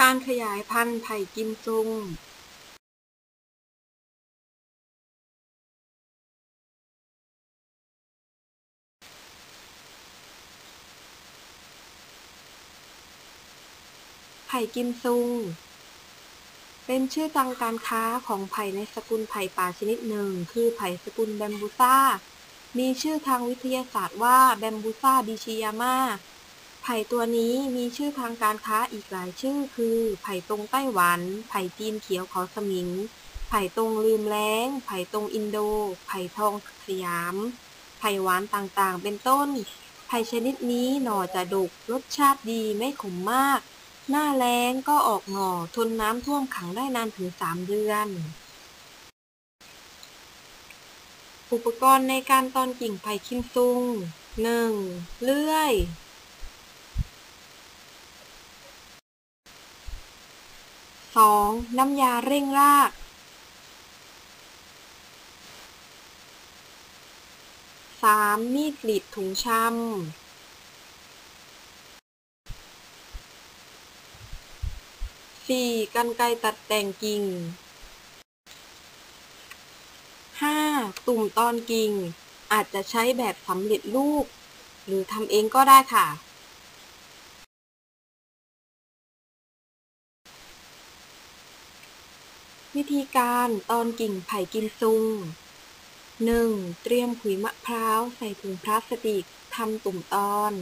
การขยายพันธุ์ไผ่กิมซุงไผ่กิมซุง เป็นชื่อทางการค้าของไผ่ในสกุลไผ่ป่าชนิดหนึ่ง คือไผ่สกุลแบมบูซ่า มีชื่อทางวิทยาศาสตร์ว่าแบมบูซ่าดิชิยาม่า ไผ่ตัวนี้มีชื่อทางการค้าอีกหลายชื่อ คือ ไผ่ตรงไต้หวัน ไผ่จีนเขียวเขาสมิง ไผ่ตรงลืมแล้ง ไผ่ตรงอินโด ไผ่ทองสยาม ไผ่หวานต่างๆ เป็นต้น ไผ่ชนิดนี้หน่อจะดกรสชาติดีไม่ขมมาก หน้าแล้งก็ออกหน่อทนน้ำท่วมขังได้นานถึง 3 เดือน อุปกรณ์ในการตอนกิ่งไผ่คิมซุง 1. เลื่อย 2. น้ำยาเร่งราก 3. มีดกรีดถุงชำ 4. กรรไกรตัดแต่งกิ่ง 5. ตุ่มตอนกิ่ง อาจจะใช้แบบสำเร็จรูป หรือทำเองก็ได้ค่ะ วิธีการตอนกิ่งไผ่กิมซุง 1. เตรียมขุยมะพร้าวใส่ถุงพลาสติกทำตุ่มตอน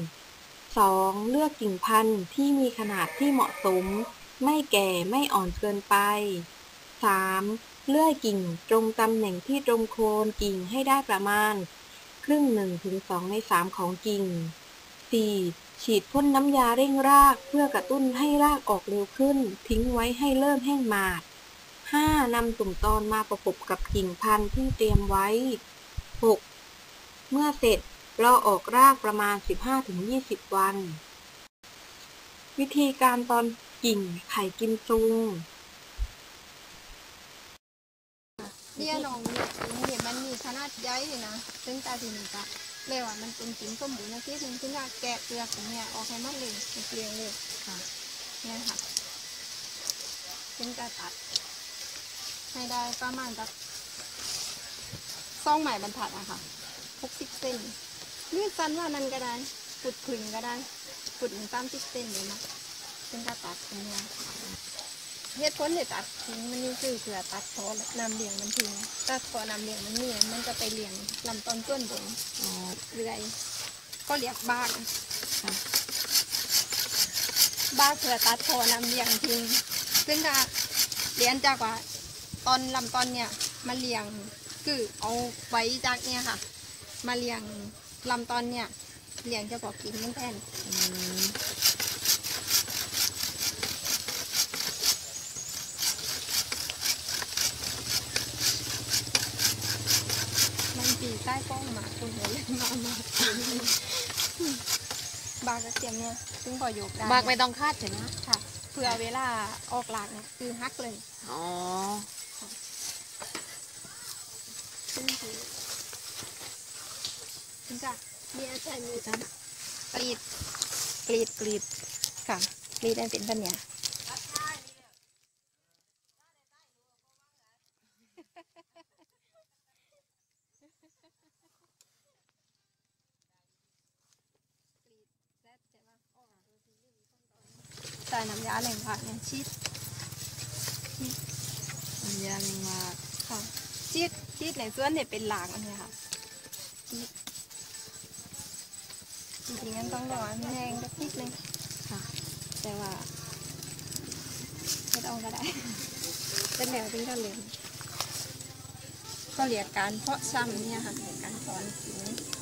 2. เลือกกิ่งพันธุ์ที่มีขนาดที่เหมาะสม ไม่แก่ไม่อ่อนเกินไป 3. เลื่อยกิ่งตรงตำแหน่งที่ตรงโคนกิ่งให้ได้ประมาณ ครึ่งหนึ่งถึงสองในสามของกิ่ง 4. ฉีดพ่นน้ำยาเร่งรากเพื่อกระตุ้นให้รากออกเร็วขึ้น ทิ้งไว้ให้เริ่มแห้งหมาด 5. นำตุ่มตอนมาประกบกับกิ่งพันธุ์ที่เตรียมไว้ 6. เมื่อเสร็จรอออกรากประมาณ 15-20 วัน วิธีการตอนกิ่งไผ่กิมซุงเนี่ยน้องเนี่ยเนี่ยมันมีขนาดใหญ่เลยนะซึ่งตาทีนี้ก็เรียว่ามันเป็นกิ่งสมบูรณ์นะที่ซึ่งซึ่งก็แกะเปลือกของเนี่ยออกให้มันเลยเกลียงเลยค่ะเนี่ยค่ะซึ่งจะตัด ให้ได้ประมาณสักซองใหม่บรรทัดอะค่ะหกสิบเซนเลือสั้นว่านั้นก็ได้ฟุดครึ่งก็ได้ฟุดหนึ่งสามสิบเซนเลยนะซึ่งก็ตัดตรงเนี้ยเหตุผลที่ตัดทิ้งมันนี่คือเผื่อตัดคอนำเลี้ยงมันทิ้งตัดคอนำเลี้ยงมันเนี่ยมันจะไปเลี้ยงลำต้นต้นบนเรื่อยก็เรียกบ้างบ้าเผื่อตัดคอนำเลี้ยงทิ้งซึ่งถ้าเลี้ยงจากว่า ตอนลำต้นเนี่ยมาเลี้ยงคือเอาไว้จากเนี่ยค่ะ มาเลี้ยงลำต้นเนี่ยเลี้ยงเฉพาะกิ่งมันแทนมันปีใต้ป้องหมาคุณหัวเลยมามาบากกระเทียมเนี่ยซึ่งพอโยกได้บากไม่ต้องคาดใช่ไหมคะค่ะเพื่อเวลาออกหลักเนี่ยคือฮักเลย อ๋อ ซึ่งคือซึ่งจะมีอาใช้มือจ้ะกรีดกรีดกรีดค่ะกรีดให้เป็นแบบเนี้ยใส่น้ำยาแหล่งผักเนี่ยชีสมันยังมาค่ะ ชีดชีดในส่วนเนี่ยเป็นหลางอันเนี้ยค่ะจริงๆงั้นต้องรอให้มันแห้งสักนิดนึงค่ะ แต่ว่าไม่ต้องก็ได้เป็นแล้วที่เขาเรียนก็เรียกการเพาะซ้ำเนี่ยค่ะการสอนสิน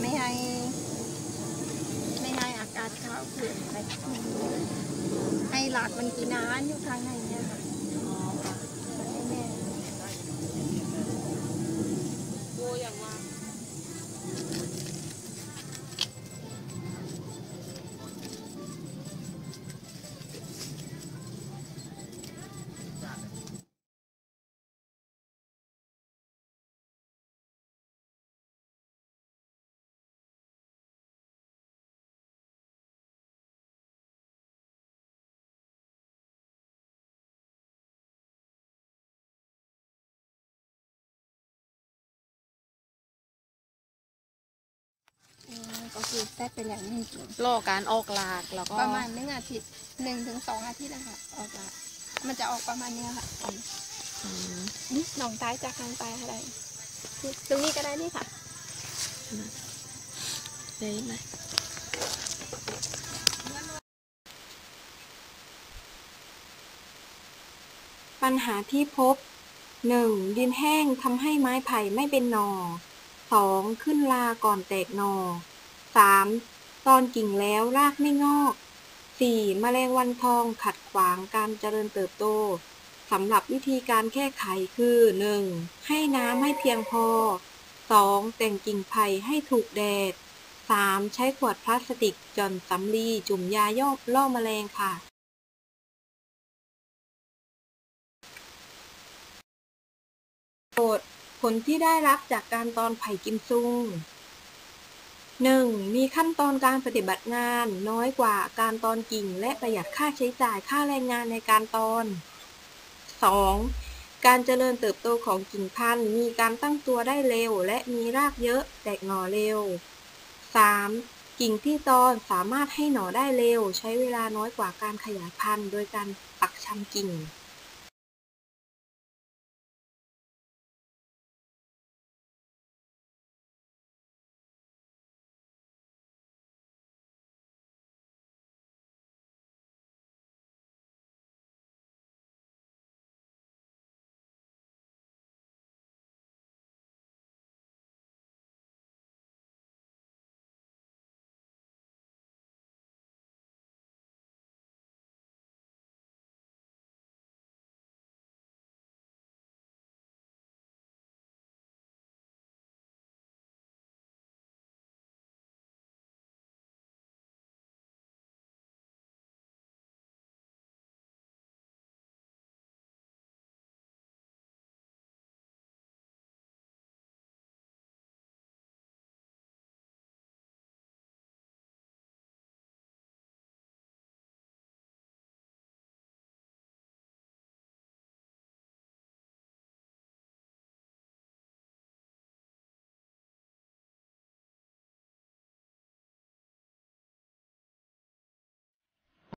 ไม่ให้ ไม่ให้อากาศเข้าเปลี่ยนไปให้หลักมันกินน้ำอยู่ข้างในเนี่ยค่ะ คือแทบไปแล้วหนึ่งกิ่งรอการออกหลากแล้วก็ประมาณหนึ่งอาทิตย์หนึ่งถึงสองอาทิตย์นะคะออกละมันจะออกประมาณเนี้ยค่ะอืมนี่หนองตายจากทางตายอะไรนี่ตรงนี้ก็ได้นี่ค่ะได้ไหมปัญหาที่พบ 1. ดินแห้งทำให้ไม้ไผ่ไม่เป็นหนอ 2. ขึ้นลาก่อนแตกหนอ 3. ตอนกิ่งแล้วรากไม่งอก 4. แมลงวันทองขัดขวางการเจริญเติบโตสำหรับวิธีการแก้ไขคือ 1. ให้น้ำให้เพียงพอ 2. แต่งกิ่งไผ่ให้ถูกแดด 3. ใช้ขวดพลาสติกจอนสำลีจุ่มยาย่อล่อแมลงค่ะโจทย์ผลที่ได้รับจากการตอนไผ่กิมซุง 1. มีขั้นตอนการปฏิบัติงานน้อยกว่าการตอนกิ่ง และประหยัดค่าใช้จ่ายค่าแรงงานในการตอน 2. การเจริญเติบโตของกิ่งพันธุ์ มีการตั้งตัวได้เร็ว และมีรากเยอะแตกหน่อเร็ว 3. กิ่งที่ตอนสามารถให้หน่อได้เร็ว ใช้เวลาน้อยกว่าการขยายพันธุ์ โดยการปักชำกิ่ง